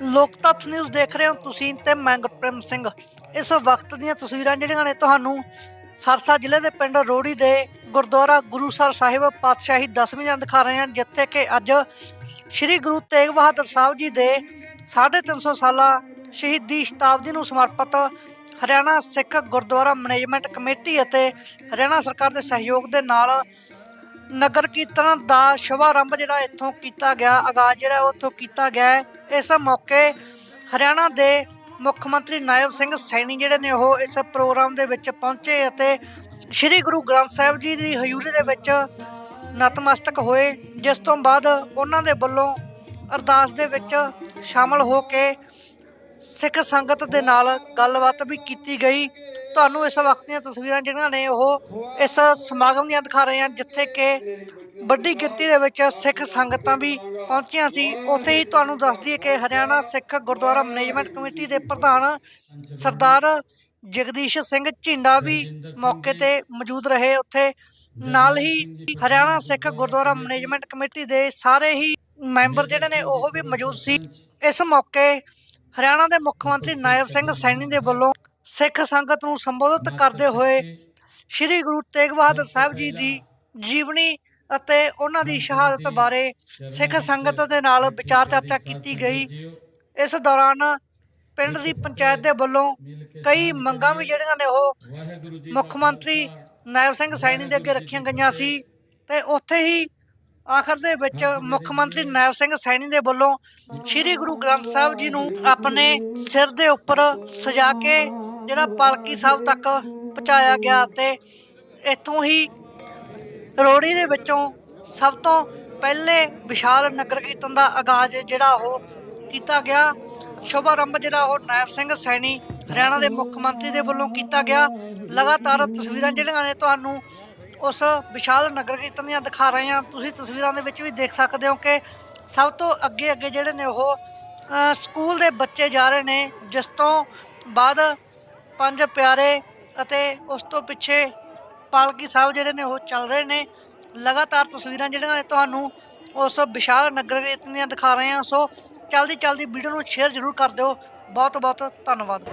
ਲੋਕਤੱਥ news ਦੇਖ ਰਹੇ ਹੋ ਤੁਸੀਂ ਤੇ ਮੈਂ ਗੁਰਪ੍ਰੀਤ ਸਿੰਘ ਇਸ ਵਕਤ ਦੀਆਂ ਤਸਵੀਰਾਂ ਜਿਹੜੀਆਂ ਨੇ ਤੁਹਾਨੂੰ ਸਰਸਾ ਜ਼ਿਲ੍ਹੇ ਦੇ ਪਿੰਡ ਰੋੜੀ ਦੇ ਗੁਰਦੁਆਰਾ ਗੁਰੂਸਰ ਸਾਹਿਬ ਪਾਤਸ਼ਾਹੀ 10ਵੀਂ ਦੀਆਂ ਦਿਖਾ ਰਹੇ ਹਾਂ, ਜਿੱਥੇ ਕਿ ਅੱਜ ਸ੍ਰੀ ਗੁਰੂ ਤੇਗ ਬਹਾਦਰ ਸਾਹਿਬ ਜੀ ਦੇ 350 ਸਾਲਾ ਸ਼ਹੀਦੀ ਸ਼ਤਾਬਦੀ ਨੂੰ ਸਮਰਪਿਤ ਹਰਿਆਣਾ ਸਿੱਖ ਗੁਰਦੁਆਰਾ ਮੈਨੇਜਮੈਂਟ ਕਮੇਟੀ ਅਤੇ ਹਰਿਆਣਾ ਸਰਕਾਰ ਦੇ ਸਹਿਯੋਗ ਦੇ ਨਾਲ ਨਗਰ ਕੀਰਤਨ ਦਾ ਸ਼ੁਭਾਰੰਭ ਜਿਹੜਾ ਇੱਥੋਂ ਕੀਤਾ ਗਿਆ, ਆਗਾਜ਼ ਜਿਹੜਾ ਉਹ ਉੱਥੋਂ ਕੀਤਾ ਗਿਆ ਹੈ। ਇਸ ਮੌਕੇ ਹਰਿਆਣਾ ਦੇ ਮੁੱਖ ਮੰਤਰੀ ਨਾਇਬ ਸਿੰਘ ਸੈਣੀ ਜਿਹੜੇ ਨੇ ਉਹ ਇਸ ਪ੍ਰੋਗਰਾਮ ਦੇ ਵਿੱਚ ਪਹੁੰਚੇ ਅਤੇ ਸ੍ਰੀ ਗੁਰੂ ਗ੍ਰੰਥ ਸਾਹਿਬ ਜੀ ਦੀ ਹਜ਼ੂਰੀ ਦੇ ਵਿੱਚ ਨਤਮਸਤਕ ਹੋਏ, ਜਿਸ ਤੋਂ ਬਾਅਦ ਉਹਨਾਂ ਦੇ ਵੱਲੋਂ ਅਰਦਾਸ ਦੇ ਵਿੱਚ ਸ਼ਾਮਲ ਹੋ ਕੇ ਸਿੱਖ ਸੰਗਤ ਦੇ ਨਾਲ ਗੱਲਬਾਤ ਵੀ ਕੀਤੀ ਗਈ। ਤੁਹਾਨੂੰ ਇਸ ਵਕਤ ਦੀਆਂ ਤਸਵੀਰਾਂ ਜਿਹੜੀਆਂ ਨੇ ਉਹ ਇਸ ਸਮਾਗਮ ਦੀਆਂ ਦਿਖਾ ਰਹੇ ਹਾਂ, ਜਿੱਥੇ ਕਿ ਵੱਡੀ ਗਿਣਤੀ ਦੇ ਵਿੱਚ ਸਿੱਖ ਸੰਗਤਾਂ ਵੀ ਪਹੁੰਚੀਆਂ ਸੀ। ਉੱਥੇ ਹੀ ਤੁਹਾਨੂੰ ਦੱਸ ਦਈਏ ਕਿ ਹਰਿਆਣਾ ਸਿੱਖ ਗੁਰਦੁਆਰਾ ਮੈਨੇਜਮੈਂਟ ਕਮੇਟੀ ਦੇ ਪ੍ਰਧਾਨ ਸਰਦਾਰ ਜਗਦੀਸ਼ ਸਿੰਘ ਝਿੰਡਾ ਵੀ ਮੌਕੇ ਤੇ ਮੌਜੂਦ ਰਹੇ। ਉੱਥੇ ਨਾਲ ਹੀ ਹਰਿਆਣਾ ਸਿੱਖ ਗੁਰਦੁਆਰਾ ਮੈਨੇਜਮੈਂਟ ਕਮੇਟੀ ਦੇ ਸਾਰੇ ਹੀ ਮੈਂਬਰ ਜਿਹੜੇ ਨੇ, ਉਹ ਵੀ ਮੌਜੂਦ ਸੀ। ਇਸ ਮੌਕੇ ਹਰਿਆਣਾ ਦੇ ਮੁੱਖ ਮੰਤਰੀ ਨਾਇਬ ਸਿੰਘ ਸੈਣੀ ਦੇ ਵੱਲੋਂ ਸਿੱਖ ਸੰਗਤ ਨੂੰ ਸੰਬੋਧਿਤ ਕਰਦੇ ਹੋਏ ਸ੍ਰੀ ਗੁਰੂ ਤੇਗ ਬਹਾਦਰ ਸਾਹਿਬ ਜੀ ਦੀ ਜੀਵਨੀ ਅਤੇ ਉਹਨਾਂ ਦੀ ਸ਼ਹਾਦਤ ਬਾਰੇ ਸਿੱਖ ਸੰਗਤ ਦੇ ਨਾਲ ਵਿਚਾਰ ਚਰਚਾ ਕੀਤੀ ਗਈ। ਇਸ ਦੌਰਾਨ ਪਿੰਡ ਦੀ ਪੰਚਾਇਤ ਦੇ ਵੱਲੋਂ ਕਈ ਮੰਗਾਂ ਵੀ ਜਿਹੜੀਆਂ ਨੇ ਉਹ ਮੁੱਖ ਮੰਤਰੀ ਨਾਇਬ ਸਿੰਘ ਸੈਣੀ ਦੇ ਅੱਗੇ ਰੱਖੀਆਂ ਗਈਆਂ ਸੀ। ਤੇ ਉੱਥੇ ਹੀ ਆਖਰ ਦੇ ਵਿੱਚ ਮੁੱਖ ਮੰਤਰੀ ਨਾਇਬ ਸਿੰਘ ਸੈਣੀ ਦੇ ਵੱਲੋਂ ਸ੍ਰੀ ਗੁਰੂ ਗ੍ਰੰਥ ਸਾਹਿਬ ਜੀ ਨੂੰ ਆਪਣੇ ਸਿਰ ਦੇ ਉੱਪਰ ਸਜਾ ਕੇ ਜਿਹੜਾ ਪਾਲਕੀ ਸਾਹਿਬ ਤੱਕ ਪਹੁੰਚਾਇਆ ਗਿਆ ਤੇ ਇੱਥੋਂ ਹੀ ਰੋੜੀ ਦੇ ਵਿੱਚੋਂ ਸਭ ਤੋਂ ਪਹਿਲੇ ਵਿਸ਼ਾਲ ਨਗਰ ਕੀਰਤਨ ਦਾ ਆਗਾਜ਼ ਜਿਹੜਾ ਉਹ ਕੀਤਾ ਗਿਆ। ਸ਼ੁਭਾਰੰਭ ਜਿਹੜਾ ਉਹ ਨਾਇਬ ਸਿੰਘ ਸੈਣੀ ਹਰਿਆਣਾ ਦੇ ਮੁੱਖ ਮੰਤਰੀ ਦੇ ਵੱਲੋਂ ਕੀਤਾ ਗਿਆ। ਲਗਾਤਾਰ ਤਸਵੀਰਾਂ ਜਿਹੜੀਆਂ ਨੇ ਤੁਹਾਨੂੰ ਉਸ ਵਿਸ਼ਾਲ ਨਗਰ ਕੀਰਤਨ ਦੀਆਂ ਦਿਖਾ ਰਹੇ ਹਾਂ। ਤੁਸੀਂ ਤਸਵੀਰਾਂ ਦੇ ਵਿੱਚ ਵੀ ਦੇਖ ਸਕਦੇ ਹੋ ਕਿ ਸਭ ਤੋਂ ਅੱਗੇ ਅੱਗੇ ਜਿਹੜੇ ਨੇ ਉਹ ਸਕੂਲ ਦੇ ਬੱਚੇ ਜਾ ਰਹੇ ਨੇ, ਜਿਸ ਤੋਂ ਬਾਅਦ ਪੰਜ ਪਿਆਰੇ ਅਤੇ ਉਸ ਤੋਂ ਪਿੱਛੇ ਪਾਲਕੀ ਸਾਹਿਬ ਜਿਹੜੇ ਨੇ ਉਹ ਚੱਲ ਰਹੇ ਨੇ। ਲਗਾਤਾਰ ਤਸਵੀਰਾਂ ਜਿਹੜੀਆਂ ਤੁਹਾਨੂੰ ਉਸ ਵਿਸ਼ਾਲ ਨਗਰ ਇਤਨੀਆਂ ਦਿਖਾ ਰਹੇ ਹਾਂ। ਸੋ ਚਲਦੀ ਚਲਦੀ ਵੀਡੀਓ ਨੂੰ ਸ਼ੇਅਰ ਜ਼ਰੂਰ ਕਰ ਦਿਓ। ਬਹੁਤ ਬਹੁਤ ਧੰਨਵਾਦ।